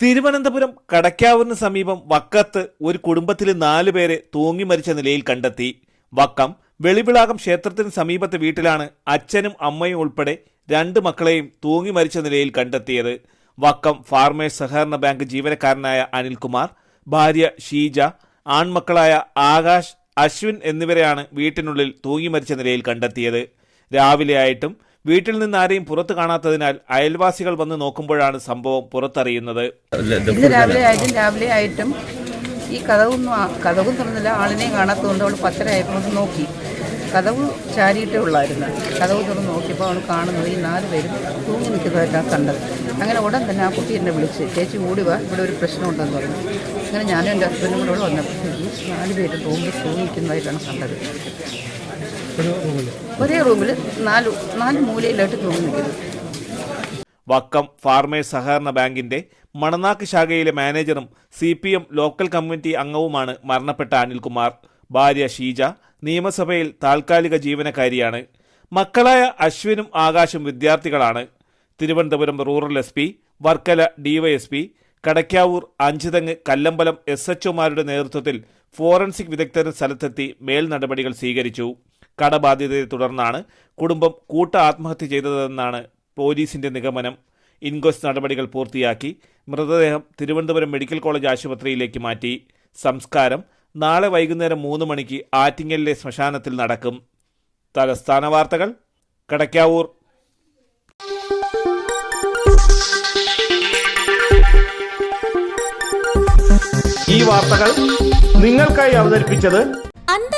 തിരുവനന്തപുരം കടക്കാവൂരിന് സമീപം വക്കത്ത് ഒരു കുടുംബത്തിലെ നാലു പേരെ തൂങ്ങി മരിച്ച നിലയിൽ കണ്ടെത്തി. വക്കം വെളിവിളാകം ക്ഷേത്രത്തിന് സമീപത്തെ വീട്ടിലാണ് അച്ഛനും അമ്മയും ഉൾപ്പെടെ രണ്ട് മക്കളെയും തൂങ്ങി മരിച്ച നിലയിൽ കണ്ടെത്തിയത്. വക്കം ഫാർമേഴ്സ് സഹകരണ ബാങ്ക് ജീവനക്കാരനായ അനിൽകുമാർ ഭാര്യ ഷീജ ആൺമക്കളായ ആകാശ് അശ്വിൻ എന്നിവരെയാണ് വീട്ടിനുള്ളിൽ തൂങ്ങി മരിച്ച നിലയിൽ കണ്ടെത്തിയത്. രാവിലെയായിട്ടും വീട്ടിൽ നിന്ന് ആരെയും പുറത്തു കാണാത്തതിനാൽ അയൽവാസികൾ വന്ന് നോക്കുമ്പോഴാണ് സംഭവം പുറത്തറിയുന്നത്. ഇന്ന് രാവിലെ ആയിട്ടും രാവിലെ ആയിട്ടും ഈ കഥവൊന്നും ആ- കഥവും തുറന്നില്ല ആളിനെ കാണാത്തതുകൊണ്ട് അവൾ പത്തര ആയപ്പോൾ നോക്കി. കഥവ് ചാരിയിട്ടേ ഉള്ളായിരുന്നു. കഥവ് തുറന്ന് നോക്കിയപ്പോൾ അവൾ കാണുന്നത് ഈ നാല് പേരും തൂങ്ങി നിൽക്കുന്നതായിട്ടാണ് കണ്ടത്. അങ്ങനെ ഉടൻ തന്നെ ആ കുട്ടി എന്നെ വിളിച്ച് ചേച്ചി ഓടി വാ ഇവിടെ ഒരു പ്രശ്നമുണ്ടെന്ന് പറഞ്ഞു. അങ്ങനെ ഞാനും എന്റെ ഹസ്ബൻഡും കൂടെ വന്ന വന്നപ്പോഴത്തേക്ക് നാല് പേര് തൂങ്ങി തൂങ്ങിക്കുന്നതായിട്ടാണ് കണ്ടത്. ഒരേ റൂമിൽ നാല് നാല് മൂലയിലായിട്ട് തൂങ്ങി നിൽക്കുന്നത് വക്കം ഫാർമേഴ്സ് സഹകരണ ബാങ്കിന്റെ മണനാക്ക് ശാഖയിലെ മാനേജറും സി പി എം ലോക്കൽ കമ്മ്യൂണിറ്റി അംഗവുമാണ് മരണപ്പെട്ട അനിൽകുമാർ. ഭാര്യ ഷീജ നിയമസഭയിൽ താൽക്കാലിക ജീവനക്കാരിയാണ്. മക്കളായ അശ്വിനും ആകാശും വിദ്യാർത്ഥികളാണ്. Thiruvananthapuram rural S P Varkala DYSP Kadakkavoor Anchuthengu Kallambalam S എച്ച്ഒമാരുടെ നേതൃത്വത്തിൽ ഫോറൻസിക് വിദഗ്ധർ സ്ഥലത്തെത്തി മേൽ നടപടികൾ സ്വീകരിച്ചു. കടബാധ്യതയെ തുടർന്നാണ് കുടുംബം കൂട്ട ആത്മഹത്യ ചെയ്തതെന്നാണ് പോലീസിന്റെ നിഗമനം. ഇൻക്വസ്റ്റ് നടപടികൾ പൂർത്തിയാക്കി മൃതദേഹം തിരുവനന്തപുരം മെഡിക്കൽ കോളേജ് ആശുപത്രിയിലേക്ക് മാറ്റി. സംസ്കാരം നാളെ വൈകുന്നേരം മൂന്ന് മണിക്ക് ആറ്റിങ്ങലിലെ ശ്മശാനത്തിൽ നടക്കും. തലസ്ഥാന വാർത്തകൾ കടക്കാവൂർ. ഈ വാർത്തകൾ നിങ്ങൾക്കായി അവതരിപ്പിച്ചത്